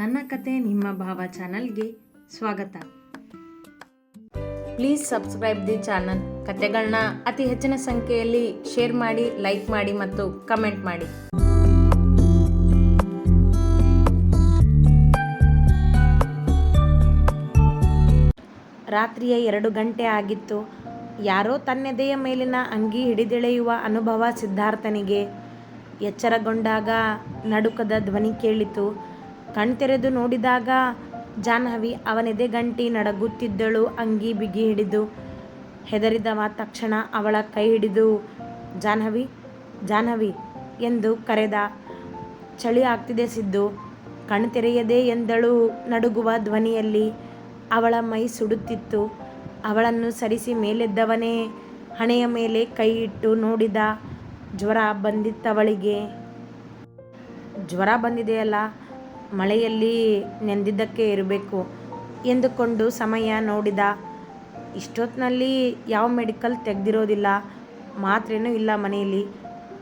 ನನ್ನ ಕತೆ ನಿಮ್ಮ ಭಾವ ಚಾನಲ್ಗೆ ಸ್ವಾಗತ. Please subscribe the channel. ಕತೆಗಳನ್ನ ಅತಿ ಹೆಚ್ಚಿನ ಸಂಖ್ಯೆಯಲ್ಲಿ ಶೇರ್ ಮಾಡಿ, ಲೈಕ್ ಮಾಡಿ ಮತ್ತು ಕಮೆಂಟ್ ಮಾಡಿ. ರಾತ್ರಿಯ ಎರಡು ಗಂಟೆ ಆಗಿತ್ತು. ಯಾರೋ ತನ್ನೆದೆಯ ಮೇಲಿನ ಅಂಗಿ ಹಿಡಿದೆಳೆಯುವ ಅನುಭವ ಸಿದ್ಧಾರ್ಥನಿಗೆ ಎಚ್ಚರಗೊಂಡಾಗ ನಡುಕದ ಧ್ವನಿ ಕೇಳಿತು. ಕಣ್ತೆರೆದು ನೋಡಿದಾಗ ಜಾಹ್ನವಿ ಅವನೆದೆ ಗಂಟಿ ನಡಗುತ್ತಿದ್ದಳು, ಅಂಗಿ ಬಿಗಿ ಹಿಡಿದು. ಹೆದರಿದವ ತಕ್ಷಣ ಅವಳ ಕೈ ಹಿಡಿದು, ಜಾಹ್ನವಿ ಜಾಹ್ನವಿ ಎಂದು ಕರೆದ. ಚಳಿ ಆಗ್ತಿದೆ ಸಿದ್ದು. ಕಣ್ತೆರೆಯದೆ ಎಂದಳು ನಡುಗುವ ಧ್ವನಿಯಲ್ಲಿ. ಅವಳ ಮೈ ಸುಡುತ್ತಿತ್ತು. ಅವಳನ್ನು ಸರಿಸಿ ಮೇಲೆದ್ದವನೇ ಹಣೆಯ ಮೇಲೆ ಕೈ ಇಟ್ಟು ನೋಡಿದ ಜ್ವರ ಬಂದಿತ್ತವಳಿಗೆ. ಜ್ವರ ಬಂದಿದೆಯಲ್ಲ? ಮಳೆಯಲ್ಲಿ ನೆಂದಿದ್ದಕ್ಕೆ ಇರಬೇಕು ಎಂದುಕೊಂಡು ಸಮಯ ನೋಡಿದ. ಇಷ್ಟೊತ್ತಿನಲ್ಲಿ ಯಾವ ಮೆಡಿಕಲ್ ತೆಗೆದಿರೋದಿಲ್ಲ, ಮಾತ್ರೇನೂ ಇಲ್ಲ ಮನೆಯಲ್ಲಿ.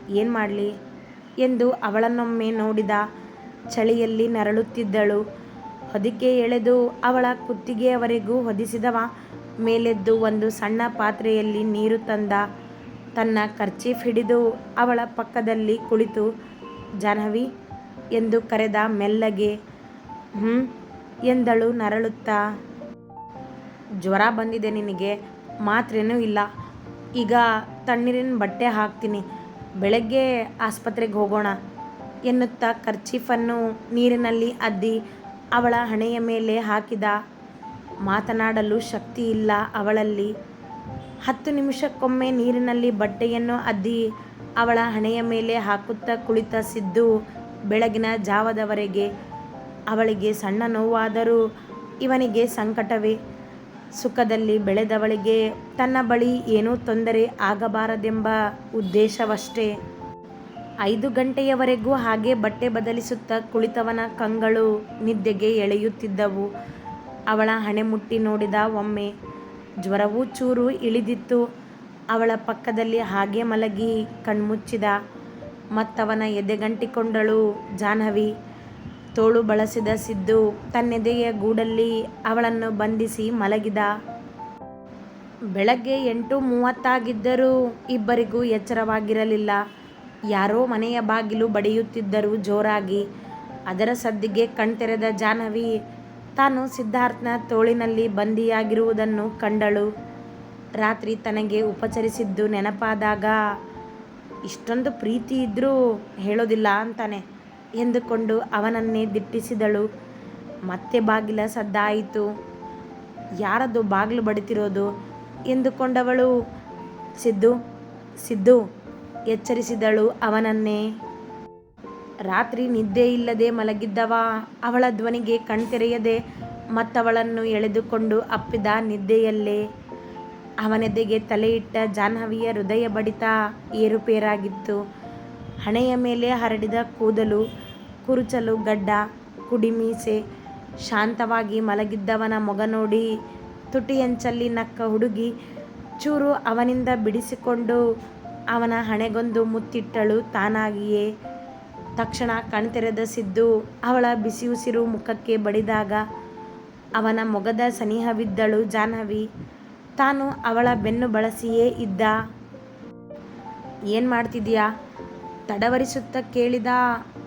ಏನು ಮಾಡಲಿ ಎಂದು ಅವಳನ್ನೊಮ್ಮೆ ನೋಡಿದ. ಚಳಿಯಲ್ಲಿ ನರಳುತ್ತಿದ್ದಳು. ಹೊದಿಕೆ ಎಳೆದು ಅವಳ ಕುತ್ತಿಗೆಯವರೆಗೂ ಹೊದಿಸಿದವ. ಮೇಲೆದ್ದು ಒಂದು ಸಣ್ಣ ಪಾತ್ರೆಯಲ್ಲಿ ನೀರು ತಂದ. ತನ್ನ ಕರ್ಚೀಫ್ ಹಿಡಿದು ಅವಳ ಪಕ್ಕದಲ್ಲಿ ಕುಳಿತು, ಜಾಹ್ನವಿ ಎಂದು ಕರೆದ ಮೆಲ್ಲಗೆ ಹ್ಞೂ ಎಂದಳು ನರಳುತ್ತಾ. ಜ್ವರ ಬಂದಿದೆ ನಿನಗೆ, ಮಾತ್ರೇನೂ ಇಲ್ಲ. ಈಗ ತಣ್ಣೀರಿನ ಬಟ್ಟೆ ಹಾಕ್ತೀನಿ. ಬೆಳಗ್ಗೆ ಆಸ್ಪತ್ರೆಗೆ ಹೋಗೋಣ, ಎನ್ನುತ್ತಾ ಕರ್ಚೀಫನ್ನು ನೀರಿನಲ್ಲಿ ಅದ್ದಿ ಅವಳ ಹಣೆಯ ಮೇಲೆ ಹಾಕಿದ ಮಾತನಾಡಲು ಶಕ್ತಿ ಇಲ್ಲ ಅವಳಲ್ಲಿ. ಹತ್ತು ನಿಮಿಷಕ್ಕೊಮ್ಮೆ ನೀರಿನಲ್ಲಿ ಬಟ್ಟೆಯನ್ನು ಅದ್ದಿ ಅವಳ ಹಣೆಯ ಮೇಲೆ ಹಾಕುತ್ತಾ ಕುಳಿತ ಸಿದ್ದು ಬೆಳಗಿನ ಜಾವದವರೆಗೆ ಅವಳಿಗೆ ಸಣ್ಣ ನೋವಾದರೂ ಇವನಿಗೆ ಸಂಕಟವೇ. ಸುಖದಲ್ಲಿ ಬೆಳೆದವಳಿಗೆ ತನ್ನ ಬಳಿ ಏನೂ ತೊಂದರೆ ಆಗಬಾರದೆಂಬ ಉದ್ದೇಶವಷ್ಟೇ. ಐದು ಗಂಟೆಯವರೆಗೂ ಹಾಗೆ ಬಟ್ಟೆ ಬದಲಿಸುತ್ತಾ ಕುಳಿತವನ ಕಂಗಳು ನಿದ್ದೆಗೆ ಎಳೆಯುತ್ತಿದ್ದವು. ಅವಳ ಹಣೆ ಮುಟ್ಟಿ ನೋಡಿದ ಒಮ್ಮೆ ಜ್ವರವೂ ಚೂರು ಇಳಿದಿತ್ತು. ಅವಳ ಪಕ್ಕದಲ್ಲಿ ಹಾಗೆ ಮಲಗಿ ಕಣ್ಮುಚ್ಚಿದ ಮತ್ತವನ ಎದೆಗಂಟಿಕೊಂಡಳು ಜಾಹ್ನವಿ. ತೋಳು ಬಳಸಿದ ಸಿದ್ದು ತನ್ನೆದೆಯ ಗೂಡಲ್ಲಿ ಅವಳನ್ನು ಬಂಧಿಸಿ ಮಲಗಿದ. ಬೆಳಗ್ಗೆ ಎಂಟು ಮೂವತ್ತಾಗಿದ್ದರೂ ಇಬ್ಬರಿಗೂ ಎಚ್ಚರವಾಗಿರಲಿಲ್ಲ. ಯಾರೋ ಮನೆಯ ಬಾಗಿಲು ಬಡಿಯುತ್ತಿದ್ದರು ಜೋರಾಗಿ. ಅದರ ಸದ್ದಿಗೆ ಕಣ್ತೆರೆದ ಜಾಹ್ನವಿ ತಾನು ಸಿದ್ಧಾರ್ಥನ ತೋಳಿನಲ್ಲಿ ಬಂದಿಯಾಗಿರುವುದನ್ನು ಕಂಡಳು. ರಾತ್ರಿ ತನಗೆ ಉಪಚರಿಸಿದ್ದು ನೆನಪಾದಾಗ ಇಷ್ಟೊಂದು ಪ್ರೀತಿ ಇದ್ದರೂ ಹೇಳೋದಿಲ್ಲ ಅಂತಾನೆ ಎಂದುಕೊಂಡು ಅವನನ್ನೇ ದಿಟ್ಟಿಸಿದಳು. ಮತ್ತೆ ಬಾಗಿಲ ಸದ್ದಾಯಿತು. ಯಾರದು ಬಾಗಿಲು ಬಡಿತಿರೋದು? ಎಂದುಕೊಂಡವಳು. ಸಿದ್ದು ಸಿದ್ದು ಎಚ್ಚರಿಸಿದಳು ಅವನನ್ನೇ. ರಾತ್ರಿ ನಿದ್ದೆ ಇಲ್ಲದೆ ಮಲಗಿದ್ದವ. ಅವಳ ಧ್ವನಿಗೆ ಕಣ್ತೆರೆಯದೆ ಮತ್ತವಳನ್ನು ಎಳೆದುಕೊಂಡು ಅಪ್ಪಿದ ನಿದ್ದೆಯಲ್ಲೇ ಅವನೆದೆಗೆ ತಲೆಯಿಟ್ಟ ಜಾಹ್ನವಿಯ ಹೃದಯ ಬಡಿತ ಏರುಪೇರಾಗಿತ್ತು. ಹಣೆಯ ಮೇಲೆ ಹರಡಿದ ಕೂದಲು, ಕುರುಚಲು ಗಡ್ಡ, ಕುಡಿಮೀಸೆ, ಶಾಂತವಾಗಿ ಮಲಗಿದ್ದವನ ಮೊಗ ನೋಡಿ ತುಟಿಯಂಚಲ್ಲಿ ನಕ್ಕ ಹುಡುಗಿ ಚೂರು ಅವನಿಂದ ಬಿಡಿಸಿಕೊಂಡು ಅವನ ಹಣೆಗೊಂದು ಮುತ್ತಿಟ್ಟಳು ತಾನಾಗಿಯೇ. ತಕ್ಷಣ ಕಣ್ತೆರೆದ ಸಿದ್ದು ಅವಳ ಬಿಸಿ ಮುಖಕ್ಕೆ ಬಡಿದಾಗ ಅವನ ಮೊಗದ ಸನಿಹವಿದ್ದಳು ಜಾಹ್ನವಿ. ತಾನು ಅವಳ ಬೆನ್ನು ಬಳಸಿಯೇ ಇದ್ದ. ಏನು ಮಾಡ್ತಿದ್ಯಾ? ತಡವರಿಸುತ್ತ ಕೇಳಿದ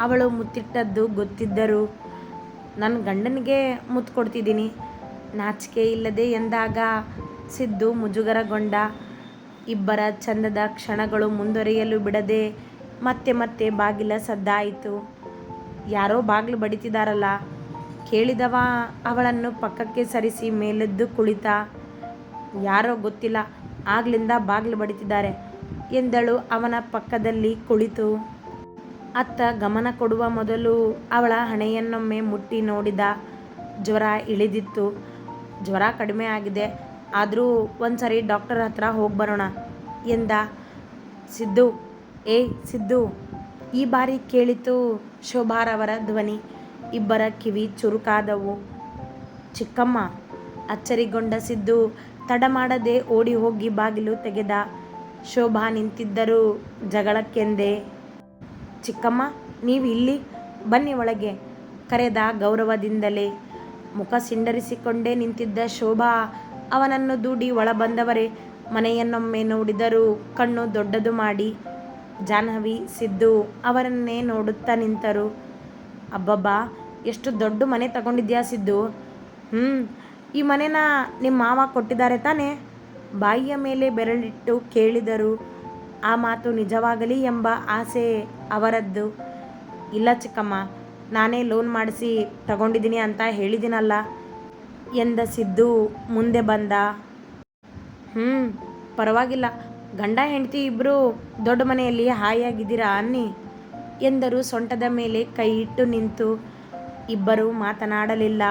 ಅವಳು ಮುತ್ತಿಟ್ಟದ್ದು ಗೊತ್ತಿದ್ದರು ನನ್ನ ಗಂಡನಿಗೆ ಮುತ್ತು ಕೊಡ್ತಿದ್ದೀನಿ. ನಾಚಿಕೆ ಇಲ್ಲದೆ ಎಂದಾಗ ಸಿದ್ದು ಮುಜುಗರಗೊಂಡ. ಇಬ್ಬರ ಚಂದದ ಕ್ಷಣಗಳು ಮುಂದುವರಿಯಲು ಬಿಡದೆ ಮತ್ತೆ ಮತ್ತೆ ಬಾಗಿಲ ಸದ್ದಾಯಿತು. ಯಾರೋ ಬಾಗಿಲು ಬಡಿತಿದಾರಲ್ಲ ಕೇಳಿದವ ಅವಳನ್ನು ಪಕ್ಕಕ್ಕೆ ಸರಿಸಿ ಮೇಲೆದ್ದು ಕುಳಿತ. ಯಾರೋ ಗೊತ್ತಿಲ್ಲ. ಆಗ್ಲಿಂದ ಬಾಗಿಲು ಬಡಿತಿದ್ದಾರೆ ಎಂದಳು ಅವನ ಪಕ್ಕದಲ್ಲಿ ಕುಳಿತು. ಅತ್ತ ಗಮನ ಕೊಡುವ ಮೊದಲು ಅವಳ ಹಣೆಯನ್ನೊಮ್ಮೆ ಮುಟ್ಟಿ ನೋಡಿದ ಜ್ವರ ಇಳಿದಿತ್ತು. ಜ್ವರ ಕಡಿಮೆ ಆಗಿದೆ. ಆದರೂ ಒಂದ್ಸರಿ ಡಾಕ್ಟರ್ ಹತ್ರ ಹೋಗಿ ಬರೋಣ ಎಂದ ಸಿದ್ದು. ಏ ಸಿದ್ದು, ಈ ಬಾರಿ ಕೇಳಿತು ಶೋಭಾರವರ ಧ್ವನಿ. ಇಬ್ಬರ ಕಿವಿ ಚುರುಕಾದವು. ಚಿಕ್ಕಮ್ಮ, ಅಚ್ಚರಿಗೊಂಡ ಸಿದ್ದು ತಡ ಮಾಡದೆ ಓಡಿ ಹೋಗಿ ಬಾಗಿಲು ತೆಗೆದ ಶೋಭಾ ನಿಂತಿದ್ದರು ಜಗಳಕ್ಕೆಂದೆ. ಚಿಕ್ಕಮ್ಮ, ನೀವು ಇಲ್ಲಿ? ಬನ್ನಿ ಒಳಗೆ, ಕರೆದ ಗೌರವದಿಂದಲೇ. ಮುಖ ಸಿಂಡರಿಸಿಕೊಂಡೇ ನಿಂತಿದ್ದ ಶೋಭಾ ಅವನನ್ನು ದೂಡಿ ಒಳಬಂದವರೇ ಮನೆಯನ್ನೊಮ್ಮೆ ನೋಡಿದರು ಕಣ್ಣು ದೊಡ್ಡದು ಮಾಡಿ ಜಾಹ್ನವಿ, ಸಿದ್ದು ಅವರನ್ನೇ ನೋಡುತ್ತಾ ನಿಂತರು. ಅಬ್ಬಬ್ಬಾ, ಎಷ್ಟು ದೊಡ್ಡ ಮನೆ ತಗೊಂಡಿದ್ಯಾ ಸಿದ್ದು? ಹ್ಞೂ ಈ ಮನೆನ ನಿಮ್ಮ ಮಾವ ಕೊಟ್ಟಿದ್ದಾರೆ ತಾನೆ? ಬಾಯಿಯ ಮೇಲೆ ಬೆರಳಿಟ್ಟು ಕೇಳಿದರು. ಆ ಮಾತು ನಿಜವಾಗಲಿ ಎಂಬ ಆಸೆ ಅವರದ್ದು. ಇಲ್ಲ ಚಿಕ್ಕಮ್ಮ, ನಾನೇ ಲೋನ್ ಮಾಡಿಸಿ ತಗೊಂಡಿದ್ದೀನಿ ಅಂತ ಹೇಳಿದ್ದೀನಲ್ಲ ಎಂದ ಸಿದ್ದು ಮುಂದೆ ಬಂದ. ಹ್ಞೂ ಪರವಾಗಿಲ್ಲ. ಗಂಡ, ಹೆಂಡತಿ ಇಬ್ಬರು ದೊಡ್ಡ ಮನೆಯಲ್ಲಿ ಹಾಯಾಗಿದ್ದೀರಾ ಅನ್ನಿ ಎಂದರು. ಸೊಂಟದ ಮೇಲೆ ಕೈ ಇಟ್ಟು ನಿಂತು ಇಬ್ಬರು ಮಾತನಾಡಲಿಲ್ಲ.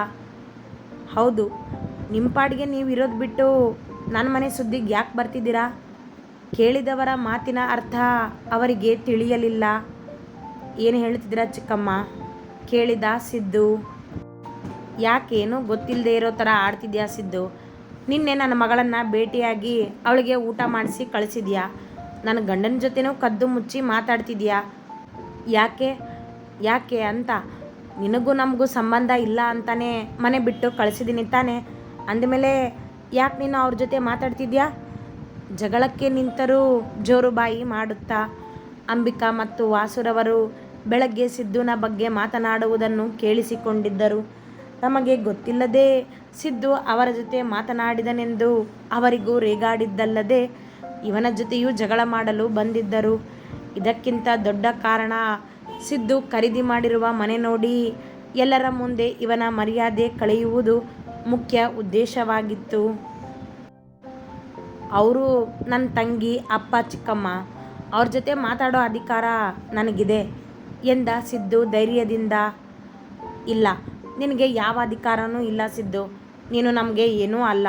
ಹೌದು ನಿಮ್ಮ ಪಾಡಿಗೆ ನೀವು ಇರೋದು ಬಿಟ್ಟು ನನ್ನ ಮನೆ ಸುದ್ದಿಗೆ ಯಾಕೆ ಬರ್ತಿದ್ದೀರಾ? ಕೇಳಿದವರ ಮಾತಿನ ಅರ್ಥ ಅವರಿಗೆ ತಿಳಿಯಲಿಲ್ಲ. ಏನು ಹೇಳ್ತಿದ್ದೀರಾ ಚಿಕ್ಕಮ್ಮ? ಕೇಳಿದ ಸಿದ್ದು. ಯಾಕೇನು ಗೊತ್ತಿಲ್ಲದೆ ಇರೋ ಥರ ಆಡ್ತಿದ್ಯಾ ಸಿದ್ದು? ನಿನ್ನೆ ನನ್ನ ಮಗಳನ್ನು ಭೇಟಿಯಾಗಿ ಅವಳಿಗೆ ಊಟ ಮಾಡಿಸಿ ಕಳಿಸಿದ್ಯಾ? ನನ್ನ ಗಂಡನ ಜೊತೆನೂ ಕದ್ದು ಮುಚ್ಚಿ ಮಾತಾಡ್ತಿದ್ಯಾ? ಯಾಕೆ? ಯಾಕೆ ಅಂತ? ನಿನಗೂ ನಮಗೂ ಸಂಬಂಧ ಇಲ್ಲ ಅಂತಾನೆ ಮನೆ ಬಿಟ್ಟು ಕಳಿಸಿದ್ದೀನಿ ತಾನೆ. ಅಂದಮೇಲೆ ಯಾಕೆ ನೀನು ಅವ್ರ ಜೊತೆ ಮಾತಾಡ್ತಿದ್ಯಾ? ಜಗಳಕ್ಕೆ ನಿಂತರೂ ಜೋರು ಬಾಯಿ ಮಾಡುತ್ತಾ? ಅಂಬಿಕಾ ಮತ್ತು ವಾಸುರವರು ಬೆಳಗ್ಗೆ ಸಿದ್ದುನ ಬಗ್ಗೆ ಮಾತನಾಡುವುದನ್ನು ಕೇಳಿಸಿಕೊಂಡಿದ್ದರು. ತಮಗೆ ಗೊತ್ತಿಲ್ಲದೆ ಸಿದ್ದು ಅವರ ಜೊತೆ ಮಾತನಾಡಿದನೆಂದು ಅವರಿಗೂ ರೇಗಾಡಿದ್ದಲ್ಲದೆ ಇವನ ಜೊತೆಯೂ ಜಗಳ ಮಾಡಲು ಬಂದಿದ್ದರು. ಇದಕ್ಕಿಂತ ದೊಡ್ಡ ಕಾರಣ ಸಿದ್ದು ಖರೀದಿ ಮಾಡಿರುವ ಮನೆ ನೋಡಿ ಎಲ್ಲರ ಮುಂದೆ ಇವನ ಮರ್ಯಾದೆ ಕಳೆಯುವುದು ಮುಖ್ಯ ಉದ್ದೇಶವಾಗಿತ್ತು. ಅವರು ನನ್ನ ತಂಗಿ, ಅಪ್ಪ, ಚಿಕ್ಕಮ್ಮ, ಅವ್ರ ಜೊತೆ ಮಾತಾಡೋ ಅಧಿಕಾರ ನನಗಿದೆ ಎಂದ ಸಿದ್ದು ಧೈರ್ಯದಿಂದ, ಇಲ್ಲ, ನಿನಗೆ ಯಾವ ಅಧಿಕಾರನೂ ಇಲ್ಲ ಸಿದ್ದು, ನೀನು ನಮಗೆ ಏನೂ ಅಲ್ಲ.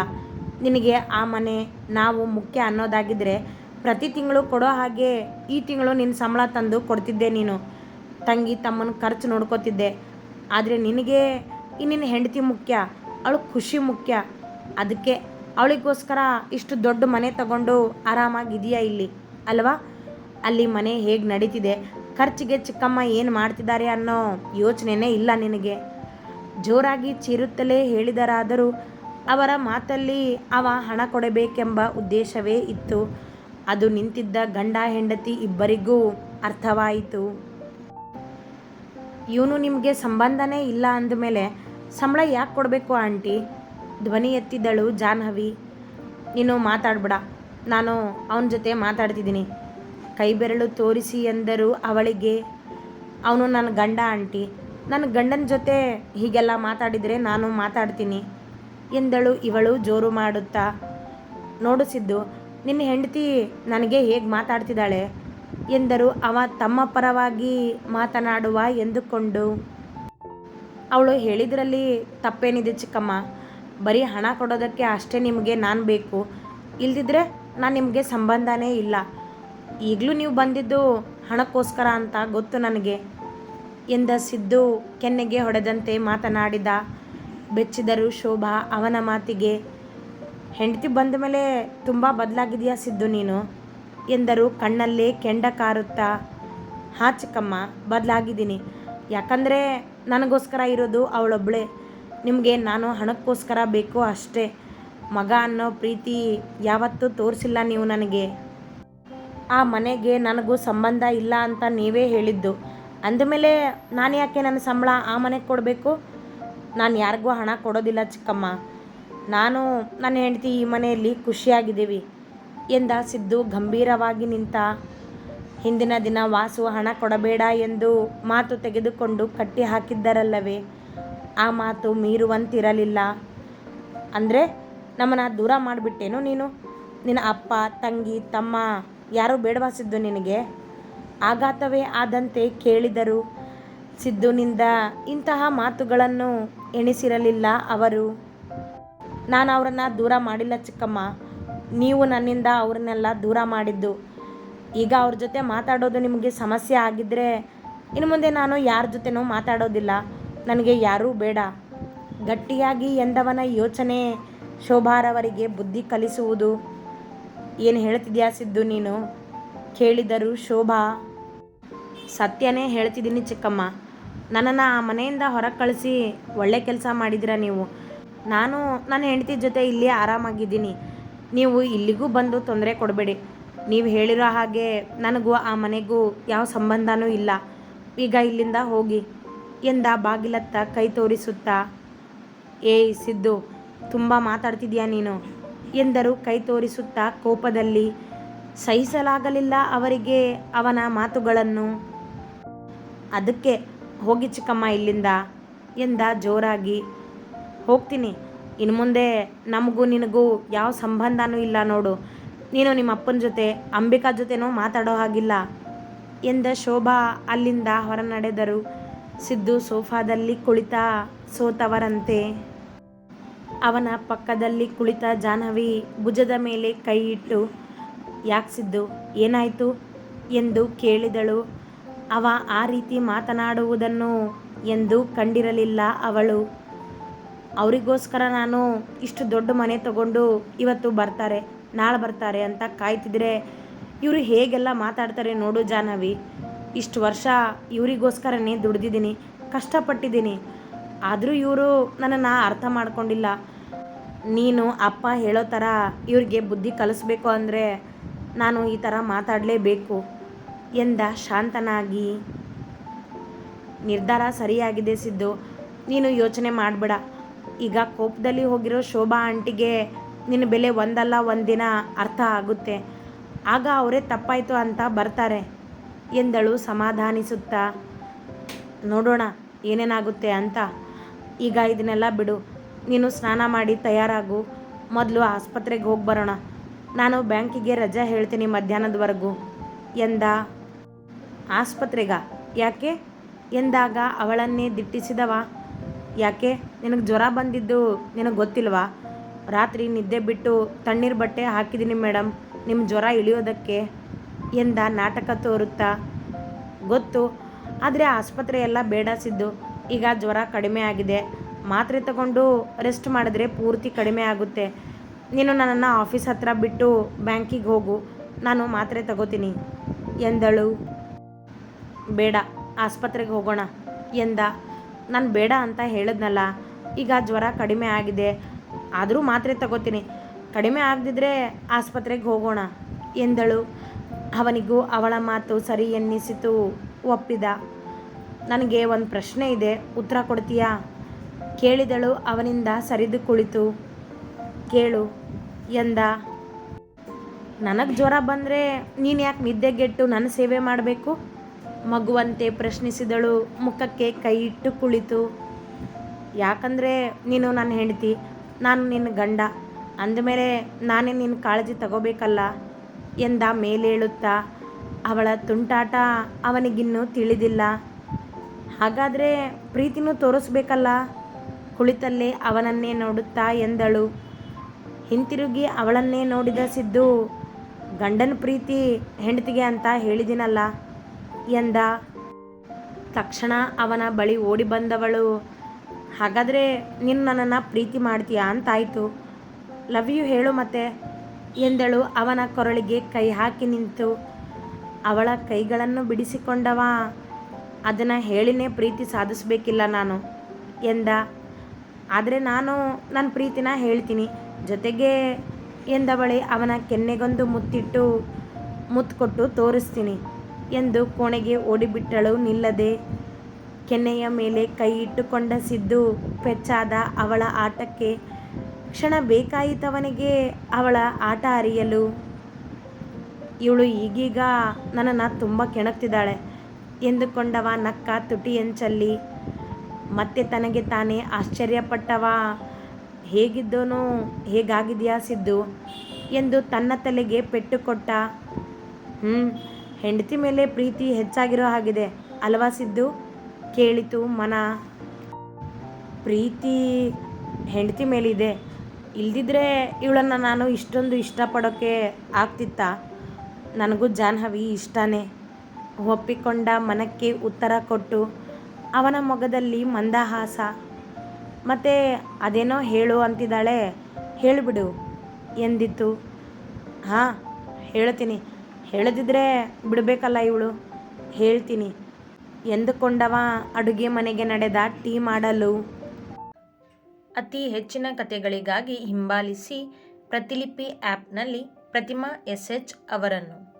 ನಿನಗೆ ಆ ಮನೆ ನಾವು ಮುಖ್ಯ ಅನ್ನೋದಾಗಿದ್ದರೆ ಪ್ರತಿ ತಿಂಗಳು ಕೊಡೋ ಹಾಗೆ ಈ ತಿಂಗಳು ನಿನ್ನ ಸಂಬಳ ತಂದು ಕೊಡ್ತಿದ್ದೆ ನೀನು. ತಂಗಿ ತಮ್ಮನ ಖರ್ಚು ನೋಡ್ಕೋತಿದ್ದೆ. ಆದರೆ ನಿನಗೆ ಈ ಹೆಂಡತಿ ಮುಖ್ಯ. ಅವಳು ಖುಷಿ ಮುಖ್ಯ. ಅದಕ್ಕೆ ಅವಳಿಗೋಸ್ಕರ ಇಷ್ಟು ದೊಡ್ಡ ಮನೆ ತಗೊಂಡು ಆರಾಮಾಗಿದೆಯಾ ಇಲ್ಲಿ? ಅಲ್ವಾ? ಅಲ್ಲಿ ಮನೆ ಹೇಗೆ ನಡೀತಿದೆ? ಖರ್ಚಿಗೆ ಚಿಕ್ಕಮ್ಮ ಏನು ಮಾಡ್ತಿದ್ದಾರೆ ಅನ್ನೋ ಯೋಚನೆನೇ ಇಲ್ಲ ನಿನಗೆ. ಜೋರಾಗಿ ಚೀರುತ್ತಲೇ ಹೇಳಿದರಾದರೂ ಅವರ ಮಾತಲ್ಲಿ ಅವ ಹಣ ಕೊಡಬೇಕೆಂಬ ಉದ್ದೇಶವೇ ಇತ್ತು. ಅದು ನಿಂತಿದ್ದ ಗಂಡ ಹೆಂಡತಿ ಇಬ್ಬರಿಗೂ ಅರ್ಥವಾಯಿತು. ಇವನು ನಿಮಗೆ ಸಂಬಂಧನೇ ಇಲ್ಲ ಅಂದಮೇಲೆ ಸಂಬಳ ಯಾಕೆ ಕೊಡಬೇಕು ಆಂಟಿ? ಧ್ವನಿ ಎತ್ತಿದ್ದಳು ಜಾಹ್ನವಿ. ನೀನು ಮಾತಾಡ್ಬೇಡ. ನಾನು ಅವನ ಜೊತೆ ಮಾತಾಡ್ತಿದ್ದೀನಿ. ಕೈ ಬೆರಳು ತೋರಿಸಿ ಎಂದರು ಅವಳಿಗೆ. ಅವನು ನನ್ನ ಗಂಡ ಆಂಟಿ. ನನ್ನ ಗಂಡನ ಜೊತೆ ಹೀಗೆಲ್ಲ ಮಾತಾಡಿದರೆ ನಾನು ಮಾತಾಡ್ತೀನಿ ಎಂದಳು ಇವಳು ಜೋರು ಮಾಡುತ್ತಾ. ನೋಡಿಸಿದ್ದು ನಿನ್ನ ಹೆಂಡತಿ ನನಗೆ ಹೇಗೆ ಮಾತಾಡ್ತಿದ್ದಾಳೆ ಎಂದರು ಅವ ತಮ್ಮ ಪರವಾಗಿ ಮಾತನಾಡುವ ಎಂದುಕೊಂಡು. ಅವಳು ಹೇಳಿದ್ರಲ್ಲಿ ತಪ್ಪೇನಿದೆ ಚಿಕ್ಕಮ್ಮ. ಬರೀ ಹಣ ಕೊಡೋದಕ್ಕೆ ಅಷ್ಟೇ ನಿಮಗೆ ನಾನು ಬೇಕು. ಇಲ್ದಿದ್ರೆ ನಾನು ನಿಮಗೆ ಸಂಬಂಧನೇ ಇಲ್ಲ. ಈಗಲೂ ನೀವು ಬಂದಿದ್ದು ಹಣಕ್ಕೋಸ್ಕರ ಅಂತ ಗೊತ್ತು ನನಗೆ. ಎಂದ ಸಿದ್ದು ಕೆನ್ನೆಗೆ ಹೊಡೆದಂತೆ ಮಾತನಾಡಿದ. ಬೆಚ್ಚಿದರು ಶೋಭಾ ಅವನ ಮಾತಿಗೆ. ಹೆಂಡತಿ ಬಂದ ಮೇಲೆ ತುಂಬ ಬದಲಾಗಿದೆಯಾ ಸಿದ್ದು ನೀನು? ಎಂದರು ಕಣ್ಣಲ್ಲೇ ಕೆಂಡ ಕಾರುತ್ತಾ. ಹಾ ಚಿಕ್ಕಮ್ಮ, ಬದಲಾಗಿದ್ದೀನಿ. ಯಾಕಂದರೆ ನನಗೋಸ್ಕರ ಇರೋದು ಅವಳೊಬ್ಬಳೆ ನಿಮಗೆ ನಾನು ಹಣಕ್ಕೋಸ್ಕರ ಬೇಕು ಅಷ್ಟೇ. ಮಗ ಅನ್ನೋ ಪ್ರೀತಿ ಯಾವತ್ತೂ ತೋರಿಸಿಲ್ಲ ನೀವು ನನಗೆ. ಆ ಮನೆಗೆ ನನಗೂ ಸಂಬಂಧ ಇಲ್ಲ ಅಂತ ನೀವೇ ಹೇಳಿದ್ದು. ಅಂದಮೇಲೆ ನಾನು ಯಾಕೆ ನನ್ನ ಸಂಬಳ ಆ ಮನೆಗೆ ಕೊಡಬೇಕು? ನಾನು ಯಾರಿಗೂ ಹಣ ಕೊಡೋದಿಲ್ಲ ಚಿಕ್ಕಮ್ಮ. ನಾನು, ನನ್ನ ಹೆಂಡತಿ ಈ ಮನೆಯಲ್ಲಿ ಖುಷಿಯಾಗಿದ್ದೀವಿ. ಎಂದ ಸಿದ್ದು ಗಂಭೀರವಾಗಿ ನಿಂತ ಹಿಂದಿನ ದಿನ ವಾಸು ಹಣ ಕೊಡಬೇಡ ಎಂದು ಮಾತು ತೆಗೆದುಕೊಂಡು ಕಟ್ಟಿ ಹಾಕಿದ್ದರಲ್ಲವೇ? ಆ ಮಾತು ಮೀರುವಂತಿರಲಿಲ್ಲ. ಅಂದರೆ ನಮ್ಮನ್ನು ದೂರ ಮಾಡಿಬಿಟ್ಟೇನು ನೀನು? ನಿನ್ನ ಅಪ್ಪ, ತಂಗಿ, ತಮ್ಮ ಯಾರೂ ಬೇಡವಾಸಿದ್ದು ನಿನಗೆ? ಆಘಾತವೇ ಆದಂತೆ ಕೇಳಿದರು. ಸಿದ್ದುನಿಂದ ಇಂತಹ ಮಾತುಗಳನ್ನು ಎಣಿಸಿರಲಿಲ್ಲ ಅವರು. ನಾನು ಅವರನ್ನು ದೂರ ಮಾಡಿಲ್ಲ ಚಿಕ್ಕಮ್ಮ. ನೀವು ನನ್ನಿಂದ ಅವ್ರನ್ನೆಲ್ಲ ದೂರ ಮಾಡಿದ್ದು. ಈಗ ಅವ್ರ ಜೊತೆ ಮಾತಾಡೋದು ನಿಮಗೆ ಸಮಸ್ಯೆ ಆಗಿದ್ದರೆ ಇನ್ನು ಮುಂದೆ ನಾನು ಯಾರ ಜೊತೆನೂ ಮಾತಾಡೋದಿಲ್ಲ. ನನಗೆ ಯಾರೂ ಬೇಡ. ಗಟ್ಟಿಯಾಗಿ ಎಂದವನ ಯೋಚನೆ ಶೋಭಾರವರಿಗೆ ಬುದ್ಧಿ ಕಲಿಸುವುದು. ಏನು ಹೇಳ್ತಿದ್ಯಾ ಸಿದ್ದು ನೀನು? ಕೇಳಿದರು ಶೋಭಾ, ಸತ್ಯನೇ ಹೇಳ್ತಿದ್ದೀನಿ ಚಿಕ್ಕಮ್ಮ. ನನ್ನನ್ನು ಆ ಮನೆಯಿಂದ ಹೊರಗೆ ಕಳಿಸಿ ಒಳ್ಳೆ ಕೆಲಸ ಮಾಡಿದಿರ ನೀವು? ನಾನು, ನನ್ನ ಹೆಂಡತಿ ಜೊತೆ ಇಲ್ಲಿ ಆರಾಮಾಗಿದ್ದೀನಿ. ನೀವು ಇಲ್ಲಿಗೂ ಬಂದು ತೊಂದರೆ ಕೊಡಬೇಡಿ. ನೀವು ಹೇಳಿರೋ ಹಾಗೆ ನನಗೂ ಆ ಮನೆಗೂ ಯಾವ ಸಂಬಂಧನೂ ಇಲ್ಲ. ಈಗ ಇಲ್ಲಿಂದ ಹೋಗಿ ಎಂದ ಬಾಗಿಲತ್ತ ಕೈ ತೋರಿಸುತ್ತಾ ಏಯ್ ಸಿದ್ದು, ತುಂಬ ಮಾತಾಡ್ತಿದ್ಯಾ ನೀನು? ಎಂದರು ಕೈ ತೋರಿಸುತ್ತಾ ಕೋಪದಲ್ಲಿ. ಸಹಿಸಲಾಗಲಿಲ್ಲ ಅವರಿಗೆ ಅವನ ಮಾತುಗಳನ್ನು. ಅದಕ್ಕೆ ಹೋಗಿ ಚಿಕ್ಕಮ್ಮ ಇಲ್ಲಿಂದ, ಎಂದ ಜೋರಾಗಿ. ಹೋಗ್ತೀನಿ, ಇನ್ನು ಮುಂದೆ ನಮಗೂ ನಿನಗೂ ಯಾವ ಸಂಬಂಧನೂ ಇಲ್ಲ ನೋಡು. ನೀನು ನಿಮ್ಮ ಅಪ್ಪನ ಜೊತೆ, ಅಂಬಿಕಾ ಜೊತೆನೂ ಮಾತಾಡೋ ಹಾಗಿಲ್ಲ ಎಂದ ಶೋಭಾ ಅಲ್ಲಿಂದ ಹೊರ ನಡೆದರು ಸಿದ್ದು ಸೋಫಾದಲ್ಲಿ ಕುಳಿತ ಸೋತವರಂತೆ. ಅವನ ಪಕ್ಕದಲ್ಲಿ ಕುಳಿತ ಜಾಹ್ನವಿ ಭುಜದ ಮೇಲೆ ಕೈ ಇಟ್ಟು, ಯಾಕೆ ಸಿದ್ದು, ಏನಾಯಿತು ಎಂದು ಕೇಳಿದಳು. ಅವ ಆ ರೀತಿ ಮಾತನಾಡುವುದನ್ನು ಎಂದು ಕಂಡಿರಲಿಲ್ಲ ಅವಳು. ಅವರಿಗೋಸ್ಕರ ನಾನು ಇಷ್ಟು ದೊಡ್ಡ ಮನೆ ತಗೊಂಡು ಇವತ್ತು ಬರ್ತಾರೆ. ನಾಳೆ ಬರ್ತಾರೆ ಅಂತ ಕಾಯ್ತಿದ್ರೆ ಇವರು ಹೇಗೆಲ್ಲ ಮಾತಾಡ್ತಾರೆ ನೋಡು ಜಾಹ್ನವಿ. ಇಷ್ಟು ವರ್ಷ ಇವರಿಗೋಸ್ಕರನೇ ದುಡ್ದಿದ್ದೀನಿ, ಕಷ್ಟಪಟ್ಟಿದ್ದೀನಿ. ಆದರೂ ಇವರು ನನ್ನನ್ನು ಅರ್ಥ ಮಾಡ್ಕೊಂಡಿಲ್ಲ. ನೀನು ಅಪ್ಪ ಹೇಳೋ ಥರ ಇವ್ರಿಗೆ ಬುದ್ಧಿ ಕಲಿಸ್ಬೇಕು ಅಂದರೆ ನಾನು ಈ ಥರ ಮಾತಾಡಲೇಬೇಕು ಎಂದ ಶಾಂತನಾಗಿ. ನಿರ್ಧಾರ ಸರಿಯಾಗಿದೆ ಸಿದ್ದು. ನೀನು ಯೋಚನೆ ಮಾಡಬೇಡ. ಈಗ ಕೋಪದಲ್ಲಿ ಹೋಗಿರೋ ಶೋಭಾ ಆಂಟಿಗೆ ನಿನ್ನ ಬೆಲೆ ಒಂದಲ್ಲ, ಒಂದಿನ ಅರ್ಥ ಆಗುತ್ತೆ. ಆಗ ಅವರೇ ತಪ್ಪಾಯಿತು ಅಂತ ಬರ್ತಾರೆ. ಎಂದಳು ಸಮಾಧಾನಿಸುತ್ತಾ, ನೋಡೋಣ ಏನೇನಾಗುತ್ತೆ ಅಂತ. ಈಗ ಇದನ್ನೆಲ್ಲ ಬಿಡು. ನೀನು ಸ್ನಾನ ಮಾಡಿ ತಯಾರಾಗು. ಮೊದಲು ಆಸ್ಪತ್ರೆಗೆ ಹೋಗಿ ಬರೋಣ. ನಾನು ಬ್ಯಾಂಕಿಗೆ ರಜೆ ಹೇಳ್ತೀನಿ ಮಧ್ಯಾಹ್ನದವರೆಗೂ, ಎಂದ. ಆಸ್ಪತ್ರೆಗ? ಯಾಕೆ? ಎಂದಾಗ ಅವಳನ್ನೇ ದಿಟ್ಟಿಸಿದವ. ಯಾಕೆ? ನಿನಗೆ ಜ್ವರ ಬಂದಿದ್ದು ನಿನಗೆ ಗೊತ್ತಿಲ್ವಾ? ರಾತ್ರಿ ನಿದ್ದೆ ಬಿಟ್ಟು ತಣ್ಣೀರು ಬಟ್ಟೆ ಹಾಕಿದ್ದೀನಿ ಮೇಡಮ್ ನಿಮ್ಮ ಜ್ವರ ಇಳಿಯೋದಕ್ಕೆ ಎಂದ ನಾಟಕ ತೋರುತ್ತಾ? ಗೊತ್ತು, ಆದರೆ ಆಸ್ಪತ್ರೆ ಎಲ್ಲ ಬೇಡ ಸಿದ್ದು. ಈಗ ಜ್ವರ ಕಡಿಮೆ ಆಗಿದೆ. ಮಾತ್ರೆ ತಗೊಂಡು ರೆಸ್ಟ್ ಮಾಡಿದ್ರೆ ಪೂರ್ತಿ ಕಡಿಮೆ ಆಗುತ್ತೆ. ನೀನು ನನ್ನನ್ನು ಆಫೀಸ್ ಹತ್ರ ಬಿಟ್ಟು ಬ್ಯಾಂಕಿಗೆ ಹೋಗು. ನಾನು ಮಾತ್ರೆ ತಗೋತೀನಿ. ಎಂದಳು. ಬೇಡ, ಆಸ್ಪತ್ರೆಗೆ ಹೋಗೋಣ. ಎಂದ. ನಾನು ಬೇಡ ಅಂತ ಹೇಳಿದ್ನಲ್ಲ. ಈಗ ಜ್ವರ ಕಡಿಮೆ ಆಗಿದೆ. ಆದರೂ ಮಾತ್ರೆ ತಗೋತೀನಿ. ಕಡಿಮೆ ಆಗದಿದ್ದರೆ ಆಸ್ಪತ್ರೆಗೆ ಹೋಗೋಣ, ಎಂದಳು. ಅವನಿಗೂ ಅವಳ ಮಾತು ಸರಿ ಎನ್ನಿಸಿತು, ಒಪ್ಪಿದ. ನನಗೆ ಒಂದು ಪ್ರಶ್ನೆ ಇದೆ, ಉತ್ತರ ಕೊಡ್ತೀಯಾ? ಕೇಳಿದಳು ಅವನಿಂದ ಸರಿದು ಕುಳಿತು. ಕೇಳು, ಎಂದ. ನನಗೆ ಜ್ವರ ಬಂದರೆ ನೀನು ಯಾಕೆ ನಿದ್ದೆಗೆಟ್ಟು ನನ್ನ ಸೇವೆ ಮಾಡಬೇಕು? ಮಗುವಂತೆ ಪ್ರಶ್ನಿಸಿದಳು, ಮುಖಕ್ಕೆ ಕೈ ಇಟ್ಟು ಕುಳಿತು. ಯಾಕಂದರೆ ನೀನು ನನ್ನ ಹೆಂಡತಿ ನಾನು ನಿನ್ನ ಗಂಡ. ಅಂದಮೇಲೆ ನಾನೇ ನಿನ್ನ ಕಾಳಜಿ ತಗೋಬೇಕಲ್ಲ ಎಂದ ಮೇಲೇಳುತ್ತಾ ಅವಳ ತುಂಟಾಟ ಅವನಿಗಿನ್ನೂ ತಿಳಿದಿಲ್ಲ. ಹಾಗಾದರೆ ಪ್ರೀತಿನೂ ತೋರಿಸ್ಬೇಕಲ್ಲ? ಕುಳಿತಲ್ಲೇ ಅವನನ್ನೇ ನೋಡುತ್ತಾ ಎಂದಳು. ಹಿಂತಿರುಗಿ ಅವಳನ್ನೇ ನೋಡಿದ ಸಿದ್ದು, ಗಂಡನ ಪ್ರೀತಿ ಹೆಂಡತಿಗೆ ಅಂತ ಹೇಳಿದಿನಲ್ಲ ಎಂದ. ತಕ್ಷಣ ಅವನ ಬಳಿ ಓಡಿ ಬಂದವಳು. ಹಾಗಾದರೆ ನೀನು ನನ್ನನ್ನು ಪ್ರೀತಿ ಮಾಡ್ತೀಯಾ ಅಂತಾಯಿತು ಲವ್ ಯು ಹೇಳು ಮತ್ತೆ. ಎಂದಳು ಅವನ ಕೊರಳಿಗೆ ಕೈ ಹಾಕಿ ನಿಂತು. ಅವಳ ಕೈಗಳನ್ನು ಬಿಡಿಸಿಕೊಂಡವ. ಅದನ್ನು ಹೇಳಿನೇ ಪ್ರೀತಿ ಸಾಧಿಸಬೇಕಿಲ್ಲ ನಾನು ಎಂದ. ಆದರೆ ನಾನು ನನ್ನ ಪ್ರೀತಿನ ಹೇಳ್ತೀನಿ. ಜೊತೆಗೆ ಎಂದವಳೆ ಅವನ ಕೆನ್ನೆಗೊಂದು ಮುತ್ತಿಟ್ಟು ಮುತ್ತು ಕೊಟ್ಟು ತೋರಿಸ್ತೀನಿ ಎಂದು ಕೋಣೆಗೆ ಓಡಿಬಿಟ್ಟಳು ನಿಲ್ಲದೆ. ಕೆನ್ನೆಯ ಮೇಲೆ ಕೈ ಇಟ್ಟುಕೊಂಡ ಸಿದ್ದು ಪೆಚ್ಚಾದ ಅವಳ ಆಟಕ್ಕೆ ಕ್ಷಣ ಬೇಕಾಯಿತವನಿಗೆ ಅವಳ ಆಟ ಅರಿಯಲು, ಇವಳು ಈಗೀಗ ನನ್ನನ್ನು ತುಂಬ ಕೆಣಕ್ತಿದ್ದಾಳೆ ಎಂದುಕೊಂಡವ ನಕ್ಕ ತುಟಿಯಂಚಲ್ಲಿ ಮತ್ತೆ ತನಗೆ ತಾನೇ ಆಶ್ಚರ್ಯಪಟ್ಟವ, ಹೇಗಿದ್ದೋನು, ಹೇಗಾಗಿದೆಯಾ ಸಿದ್ದು ಎಂದು ತನ್ನ ತಲೆಗೆ ಪೆಟ್ಟು ಕೊಟ್ಟ ಹ್ಞೂ ಹೆಂಡತಿ ಮೇಲೆ ಪ್ರೀತಿ ಹೆಚ್ಚಾಗಿರೋ ಹಾಗಿದೆ ಅಲ್ವಾ ಸಿದ್ದು? ಕೇಳಿತು, ಮನ, ಪ್ರೀತಿ ಹೆಂಡತಿ ಮೇಲಿದೆ. ಇಲ್ದಿದ್ರೆ ಇವಳನ್ನು ನಾನು ಇಷ್ಟೊಂದು ಇಷ್ಟಪಡೋಕ್ಕೆ ಆಗ್ತಿತ್ತ? ನನಗೂ ಜಾನ್ಹವಿ ಇಷ್ಟನೇ. ಒಪ್ಪಿಕೊಂಡ ಮನಕ್ಕೆ ಉತ್ತರ ಕೊಟ್ಟು, ಅವನ ಮೊಗದಲ್ಲಿ ಮಂದಹಾಸ. ಮತ್ತು ಅದೇನೋ ಹೇಳು ಅಂತಿದ್ದಾಳೆ, ಹೇಳಿಬಿಡು. ಎಂದಿತ್ತು ಹಾಂ, ಹೇಳ್ತೀನಿ. ಹೇಳದಿದ್ರೆ ಬಿಡಬೇಕಲ್ಲ ಇವಳು. ಹೇಳ್ತೀನಿ. ಎಂದುಕೊಂಡವ? ಅಡುಗೆ ಮನೆಗೆ ನಡೆದ ಟೀ ಮಾಡಲು? ಅತಿ ಹೆಚ್ಚಿನ ಕಥೆಗಳಿಗಾಗಿ ಹಿಂಬಾಲಿಸಿ ಪ್ರತಿಲಿಪಿ ಆ್ಯಪ್ನಲ್ಲಿ ಪ್ರತಿಮಾ ಎಸ್ ಎಚ್ ಅವರನ್ನು.